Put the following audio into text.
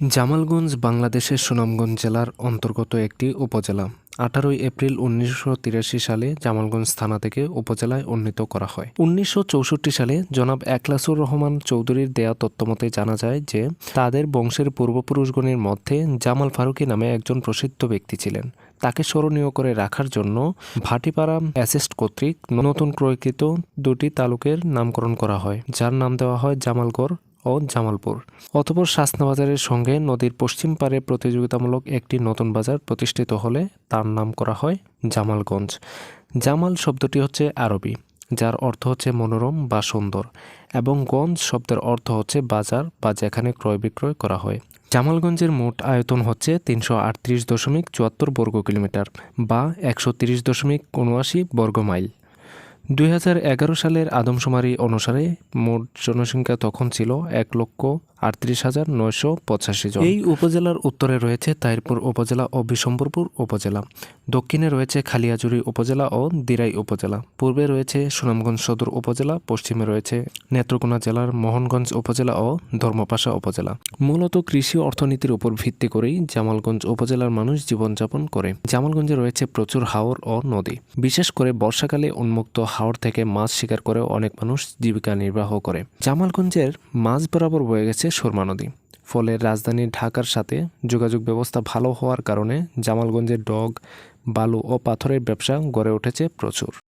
জামালগঞ্জ, বাংলাদেশের সুনামগঞ্জ জেলার অন্তর্গত একটি উপজেলা। আঠারোই এপ্রিল উনিশশো তিরাশি সালে জামালগঞ্জ থানা থেকে উপজেলায় উন্নীত করা হয়। উনিশশো চৌষট্টি সালে জনাব একলাসুর রহমান চৌধুরীর দেয়া তত্ত্বমতে জানা যায় যে, তাদের বংশের পূর্বপুরুষগণের মধ্যে জামাল ফারুকী নামে একজন প্রসিদ্ধ ব্যক্তি ছিলেন। তাকে স্মরণীয় করে রাখার জন্য ভাটিপাড়া অ্যাসেস্ট কর্তৃক নতুন ক্রয়কৃত দুটি তালুকের নামকরণ করা হয়, যার নাম দেওয়া হয় জামালগড় ও জামালপুর। অতপর শাসনা বাজারের সঙ্গে নদীর পশ্চিম পারে প্রতিযোগিতামূলক একটি নতুন বাজার প্রতিষ্ঠিত হলে তার নাম করা হয় জামালগঞ্জ। জামাল শব্দটি হচ্ছে আরবি, যার অর্থ হচ্ছে মনোরম বা সুন্দর, এবং গঞ্জ শব্দের অর্থ হচ্ছে বাজার বা যেখানে ক্রয় বিক্রয় করা হয়। জামালগঞ্জের মোট আয়তন হচ্ছে তিনশো আটত্রিশ দশমিক চুয়াত্তর বর্গ কিলোমিটার বা একশো তিরিশ দশমিক উনআশি বর্গ মাইল। দুই হাজার এগারো সালের আদমশুমারি অনুসারে মোট জনসংখ্যা তখন ছিল এক লক্ষ আটত্রিশ হাজার নয়শো পঁচাশি জন। এই উপজেলার উত্তরে রয়েছে তাইরপুর উপজেলা ও বিশম্বরপুর উপজেলা। দক্ষিণে রয়েছে খালিয়াজুড়ি উপজেলা ও দিরাই উপজেলা। পূর্বে রয়েছে সুনামগঞ্জ সদর উপজেলা, পশ্চিমে রয়েছে নেত্রকোনা জেলার মোহনগঞ্জ উপজেলা ও ধর্মপাশা উপজেলা। মূলত কৃষি অর্থনীতির উপর ভিত্তি করেই জামালগঞ্জ উপজেলার মানুষ জীবনযাপন করে। জামালগঞ্জে রয়েছে প্রচুর হাওর ও নদী। বিশেষ করে বর্ষাকালে উন্মুক্ত হাওর থেকে মাছ শিকার করে অনেক মানুষ জীবিকা নির্বাহ করে। জামালগঞ্জের মাঝ বরাবর বয়ে গেছে সুরমা নদী। ফলে রাজধানী ঢাকার সাথে যোগাযোগ ব্যবস্থা ভালো হওয়ার কারণে জামালগঞ্জের ডগ, বালু ও পাথরের ব্যবসা গড়ে উঠেছে প্রচুর।